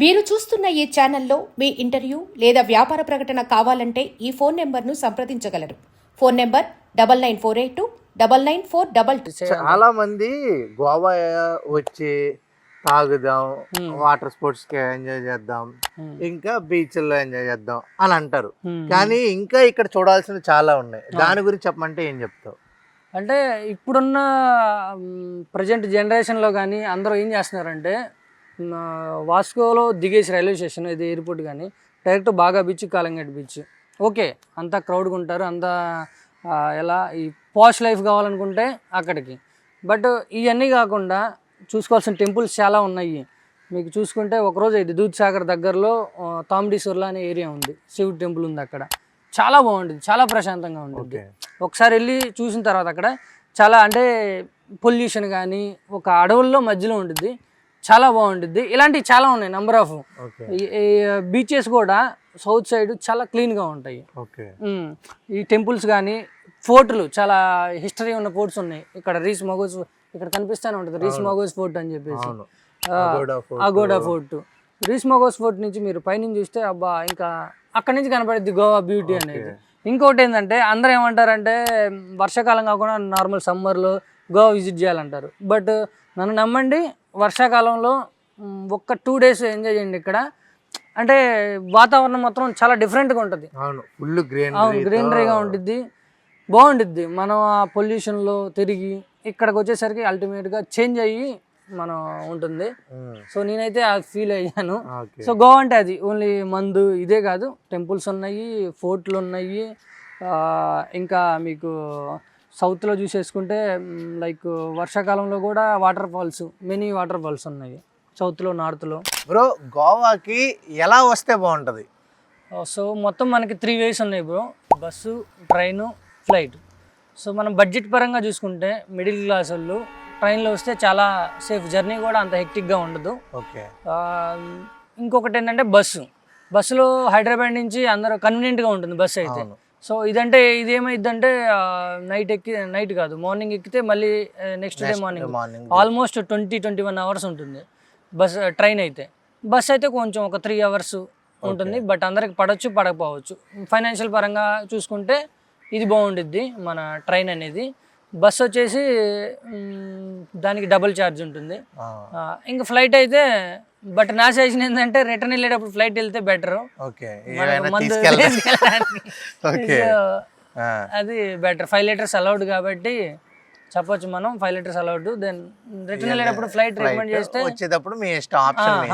మీరు చూస్తున్న ఈ ఛానల్లో మీ ఇంటర్వ్యూ లేదా వ్యాపార ప్రకటన కావాలంటే ఈ ఫోన్ నెంబర్ను సంప్రదించగలరు phone number double nine four eight two double nine four double two చాలా మంది గోవా వచ్చి తాగుదాం. వాటర్ స్పోర్ట్స్కి ఎంజాయ్ చేద్దాం. ఇంకా బీచ్లో ఎంజాయ్ చేద్దాం అని అంటారు. కానీ ఇంకా ఇక్కడ చూడాల్సినవి చాలా ఉన్నాయి దాని గురించి చెప్పమంటే ఏం చెప్తావు అంటే ఇప్పుడున్న ప్రజెంట్ జనరేషన్లో కానీ అందరూ ఏం చేస్తున్నారంటే వాస్కోలో దిగేసి రైల్వే స్టేషన్ ఇది ఎయిర్పోర్ట్ కానీ డైరెక్ట్ బాగా బీచ్ కాలంగట్ బీచ్. ఓకే అంతా క్రౌడ్గా ఉంటారు అంతా ఎలా ఈ పాష్ లైఫ్ కావాలనుకుంటే అక్కడికి. బట్ ఇవన్నీ కాకుండా చూసుకోవాల్సిన టెంపుల్స్ చాలా ఉన్నాయి. మీకు చూసుకుంటే ఒకరోజు ఇది దూద్ సాగర్ దగ్గరలో తామిడీశ్వర్లా అనే ఏరియా ఉంది. శివుడు టెంపుల్ ఉంది అక్కడ. చాలా బాగుంటుంది చాలా ప్రశాంతంగా ఉంటుంది. ఒకసారి వెళ్ళి చూసిన తర్వాత అక్కడ చాలా అంటే పొల్యూషన్ కానీ ఒక అడవుల్లో మధ్యలో ఉంటుంది. చాలా బాగుంటుంది ఇలాంటివి చాలా ఉన్నాయి నెంబర్ ఆఫ్ బీచెస్ కూడా సౌత్ సైడ్ చాలా క్లీన్గా ఉంటాయి. ఈ టెంపుల్స్ కానీ ఫోర్ట్లు చాలా హిస్టరీ ఉన్న ఫోర్ట్స్ ఉన్నాయి. ఇక్కడ రీస్ మగోస్ ఇక్కడ కనిపిస్తూనే ఉంటుంది రీస్ మగోస్ ఫోర్ట్ అని చెప్పేసి. అగోడా ఫోర్ట్. రీస్ మగోస్ ఫోర్ట్ నుంచి మీరు పైనుంచి చూస్తే అబ్బా ఇంకా అక్కడి నుంచి కనపడుద్ది గోవా బ్యూటీ అనేది. ఇంకోటి ఏంటంటే అందరూ ఏమంటారంటే వర్షాకాలం కాకుండా నార్మల్ సమ్మర్లో గోవా విజిట్ చేయాలంటారు. బట్ నన్ను నమ్మండి వర్షాకాలంలో ఒక్క టూ డేస్ ఎంజాయ్ చేయండి ఇక్కడ. అంటే వాతావరణం మొత్తం చాలా డిఫరెంట్గా ఉంటుంది. అవును ఫుల్ గ్రీనరీగా ఉంటుంది బాగుంటుంది మనం ఆ పొల్యూషన్లో తిరిగి ఇక్కడికి వచ్చేసరికి అల్టిమేట్గా చేంజ్ అయ్యి మనం ఉంటుంది. సో నేనైతే అది ఫీల్ అయ్యాను. సో గోవా అంటే అది ఓన్లీ మందు ఇదే కాదు టెంపుల్స్ ఉన్నాయి ఫోర్ట్లు ఉన్నాయి. ఇంకా మీకు సౌత్లో చూసేసుకుంటే లైక్ వర్షాకాలంలో కూడా water falls many water falls ఉన్నాయి. సౌత్లో నార్త్లో. బ్రో గోవాకి ఎలా వస్తే బాగుంటది? సో మొత్తం మనకి త్రీ వేస్ ఉన్నాయి bro. Bus train flight. So మనం బడ్జెట్ పరంగా చూసుకుంటే మిడిల్ క్లాస్ వాళ్ళు ట్రైన్లో వస్తే చాలా సేఫ్ జర్నీ కూడా అంత హెక్టిక్గా ఉండదు. ఓకే. ఇంకొకటి ఏంటంటే బస్సు. బస్సులో హైదరాబాద్ నుంచి అందరూ కన్వీనియంట్గా ఉంటుంది బస్సు అయితే. సో ఇదంటే ఇది ఏమైందంటే నైట్ ఎక్కి నైట్ కాదు మార్నింగ్ ఎక్కితే మళ్ళీ next day morning almost twenty twenty one hours ఉంటుంది. బస్ ట్రైన్ అయితే. బస్ అయితే కొంచెం ఒక త్రీ అవర్స్ ఉంటుంది బట్ అందరికి పడవచ్చు పడకపోవచ్చు. ఫైనాన్షియల్ పరంగా చూసుకుంటే ఇది బాగుండిద్ది మన ట్రైన్ అనేది. బస్ వచ్చేసి దానికి డబుల్ ఛార్జ్ ఉంటుంది. ఇంకా ఫ్లైట్ అయితే బట్ నా సజెషన్ ఏంటంటే రిటర్న్ వెళ్ళేటప్పుడు ఫ్లైట్ వెళ్తే బెటర్ ఓకే అది బెటర్ ఫైవ్ లీటర్స్ అలౌడ్ కాబట్టి చెప్పొచ్చు మనం five litres allowed then return వెళ్ళేటప్పుడు ఫ్లైట్ రికమెండ్ చేస్తే వచ్చేటప్పుడు మీ option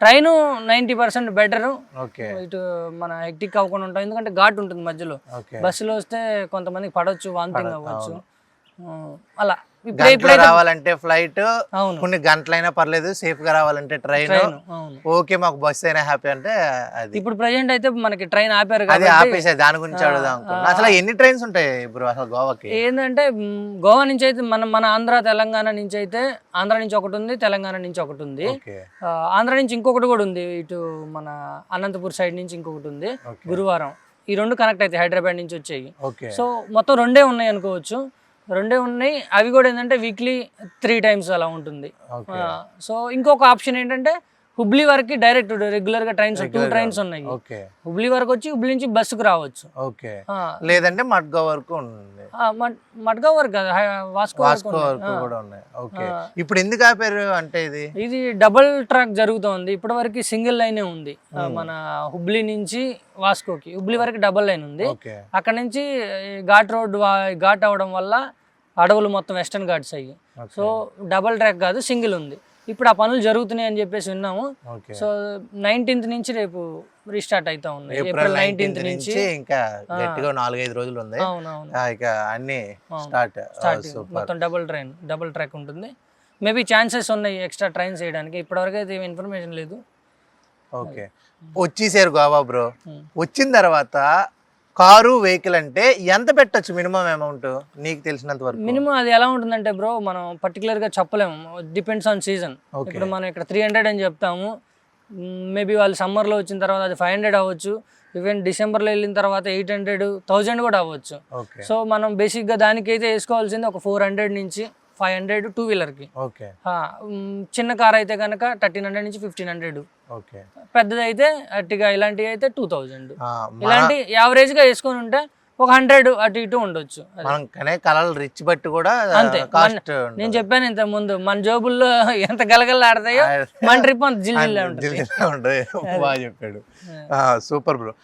train ninety percent better okay. ఇటు మన హెక్టిక్ అవ్వకుండా ఉంటాం. ఎందుకంటే ఘాట్ ఉంటుంది మధ్యలో. బస్సులో వస్తే కొంతమందికి పడవచ్చు వాంతింగ్ అవ్వచ్చు. అలా. గంటలో రావాలంటే ఫ్లైట్ కొన్ని గంటలైనా పర్లేదు సేఫ్గా రావాలంటే ట్రైన్. ఓకే మాకు బస్ అయినా హ్యాపీ అంటే అది. ఇప్పుడు ప్రజెంట్ అయితే మనకి ట్రైన్ ఆపారు అది కాబట్టి ఆపేసే దాని గురించి అడుగుదాం అనుకున్నా అసలు ఎన్ని ట్రైన్స్ ఉంటాయి బ్రో అసలు గోవాకి? ఏంటంటే గోవా నుంచి అయితే మన మన ఆంధ్ర తెలంగాణ నుంచి అయితే ఆంధ్ర నుంచి ఒకటి ఉంది తెలంగాణ నుంచి ఒకటి ఉంది. ఆంధ్ర నుంచి ఇంకొకటి కూడా ఉంది ఇటు మన అనంతపూర్ సైడ్ నుంచి ఇంకొకటి ఉంది గురువారం. ఈ రెండు కనెక్ట్ అవుతాయి హైదరాబాద్ నుంచి వచ్చాయి సో మొత్తం రెండే ఉన్నాయి అనుకోవచ్చు. రెండే ఉన్నాయి. అవి కూడా ఏంటంటే వీక్లీ త్రీ టైమ్స్ అలా ఉంటుంది. సో ఇంకొక ఆప్షన్ ఏంటంటే హుబ్లీ వరకు డైరెక్ట్ రెగ్యులర్గా ట్రైన్స్ టూ ట్రైన్స్ ఉన్నాయి. ఓకే హుబ్లీ వరకు వచ్చి హుబ్లీ నుంచి బస్సుకు రావచ్చు. ఓకే లేదంటే మడ్గా వరకు ఉంది. మడ్గా వరకు వాస్కో వాస్కో. వరకు. కూడా ఉన్నాయి. ఓకే. ఇప్పుడు ఎందుకు ఆపారు అంటే ఇది? ఇది డబుల్ ట్రాక్ జరుగుతోంది. ఇప్పటి వరకు సింగిల్ లైనే ఉంది. ఆ, మన హుబ్లీ నుంచి వాస్కోకి. హుబ్లీ వరకు డబుల్ లైన్ ఉంది. అక్కడ నుంచి ఘాట్ రోడ్ ఘాట్ అవడం వల్ల అడవులు మొత్తం వెస్టర్న్ ఘాట్స్ అయ్యి సో డబుల్ ట్రాక్ కాదు సింగిల్ ఉంది. ఇప్పుడు ఆ పనులు జరుగుతున్నాయి అని చెప్పేసి విన్నాము. సో నైన్టీన్త్ నుంచి రేపు రీస్టార్ట్ అవుతా ఉన్నాయి ఏప్రిల్ నైన్టీన్త్ నుంచి ఇంకా గట్టిగా నాలుగైదు రోజులు ఉంది. ఇక అన్ని. స్టార్ట్ మొత్తం డబుల్ ట్రైన్ డబుల్ ట్రాక్ ఉంటుంది. మేబీ ఛాన్సెస్ ఉన్నాయి ఎక్స్ట్రా ట్రైన్స్ వేయడానికి. ఇప్పటివరకు అయితే ఇన్ఫర్మేషన్ లేదు. ఓకే. వచ్చేసారు గోవా బ్రో. వచ్చిన తర్వాత కారు వెహికల్ అంటే ఎంత పెట్టొచ్చు మినిమం అమౌంట్ నీకు తెలిసినంత వరకు. మినిమం అది ఎలా ఉంటుందంటే బ్రో మనం particular గా చెప్పలేము. డిపెండ్స్ ఆన్ సీజన్ ఇప్పుడు మనం ఇక్కడ త్రీ హండ్రెడ్ అని చెప్తాము. మేబీ వాళ్ళు సమ్మర్లో వచ్చిన తర్వాత అది ఫైవ్ హండ్రెడ్ అవ్వచ్చు. ఈవెన్ డిసెంబర్లో వెళ్ళిన తర్వాత ఎయిట్ హండ్రెడ్ థౌజండ్ కూడా అవ్వచ్చు. సో మనం బేసిక్గా దానికైతే వేసుకోవాల్సింది ఒక ఫోర్ హండ్రెడ్ నుంచి ఫైవ్ హండ్రెడ్ టూ వీలర్కి. ఓకే. చిన్న కార్ అయితే కనుక థర్టీన్ హండ్రెడ్ నుంచి ఫిఫ్టీన్ హండ్రెడ్. ఓకే. పెద్దది అయితే అట్టిగా ఇలాంటివి అయితే టూ థౌజండ్. ఇలాంటి యావరేజ్గా వేసుకొని ఉంటే ఒక హండ్రెడ్ అటు ఇటు ఉండొచ్చు. కళలు రిచ్ బట్టి కూడా అంతే. కాస్ట్ నేను చెప్పాను ఇంత ముందు మన జోబుల్లో ఎంత గలగలాడతాయో మన ట్రిప్ అంత జిల్ జిల్ ఉంటుంది. ఉంటుంది. బాగా చెప్పాడు. Super bro.